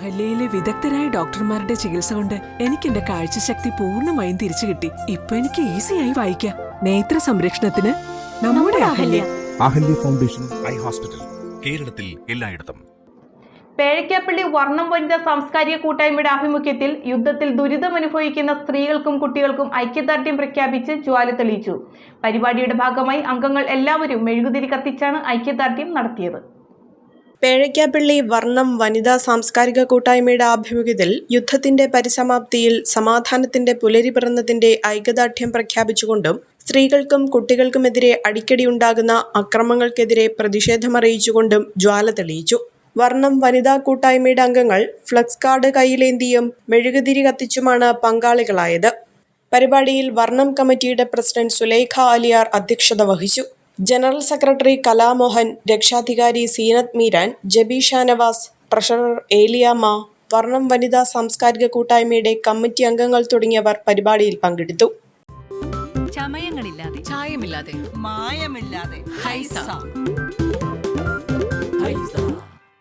അഹല്യയിലെ വിദഗ്ധരായ ഡോക്ടർമാരുടെ ചികിത്സ കൊണ്ട് എനിക്ക് എന്റെ കാഴ്ചശക്തി പൂർണമായും തിരിച്ചു കിട്ടി. ഇപ്പൊ എനിക്ക് ഈസിയായി വായിക്കാം. നേത്ര സംരക്ഷണത്തിന് നമ്മുടെ Ahalya. Ahalya. Foundation eye hospital കേരളത്തിൽ എല്ലായിടത്തും. പേഴയ്ക്കാപ്പള്ളി വർണം വനിത സാംസ്കാരിക കൂട്ടായ്മയുടെ ആഭിമുഖ്യത്തിൽ യുദ്ധത്തിൽ ദുരിതമനുഭവിക്കുന്ന സ്ത്രീകൾക്കും കുട്ടികൾക്കും ഐക്യദാർഢ്യം പ്രഖ്യാപിച്ച് ജ്വാല തെളിയിച്ചു. പരിപാടിയുടെ ഭാഗമായി അംഗങ്ങൾ എല്ലാവരും മെഴുകുതിരി കത്തിച്ചാണ് ഐക്യദാർഢ്യം നടത്തിയത്. പേഴയ്ക്കാപ്പള്ളി വർണം വനിതാ സാംസ്കാരിക കൂട്ടായ്മയുടെ ആഭിമുഖ്യത്തിൽ യുദ്ധത്തിന്റെ പരിസമാപ്തിയിൽ സമാധാനത്തിന്റെ പുലരി പിറന്നതിന്റെ ഐക്യദാർഢ്യം പ്രഖ്യാപിച്ചുകൊണ്ടും സ്ത്രീകൾക്കും കുട്ടികൾക്കുമെതിരെ അടിക്കടി ഉണ്ടാകുന്ന അക്രമങ്ങൾക്കെതിരെ പ്രതിഷേധമറിയിച്ചുകൊണ്ടും ജ്വാല തെളിയിച്ചു. വർണം വനിതാ കൂട്ടായ്മയുടെ അംഗങ്ങൾ ഫ്ലക്സ് കാർഡ് കയ്യിലേന്തിയും മെഴുകുതിരി കത്തിച്ചുമാണ് പങ്കാളികളായത്. പരിപാടിയിൽ വർണം കമ്മിറ്റിയുടെ പ്രസിഡന്റ് സുലൈഖ അലിയാർ അധ്യക്ഷത വഹിച്ചു. ജനറൽ സെക്രട്ടറി കലാമോഹൻ രക്ഷാധികാരി സീനത്ത് മീരാൻ ജബി ഷാനവാസ് ട്രഷറർ ഏലിയാമ്മ വർണം വനിതാ സാംസ്കാരിക കൂട്ടായ്മയുടെ കമ്മിറ്റി അംഗങ്ങൾ തുടങ്ങിയവർ പരിപാടിയിൽ പങ്കെടുത്തു. ചമയങ്ങളില്ലാതെ ചായമില്ലാതെ മായമില്ലാതെ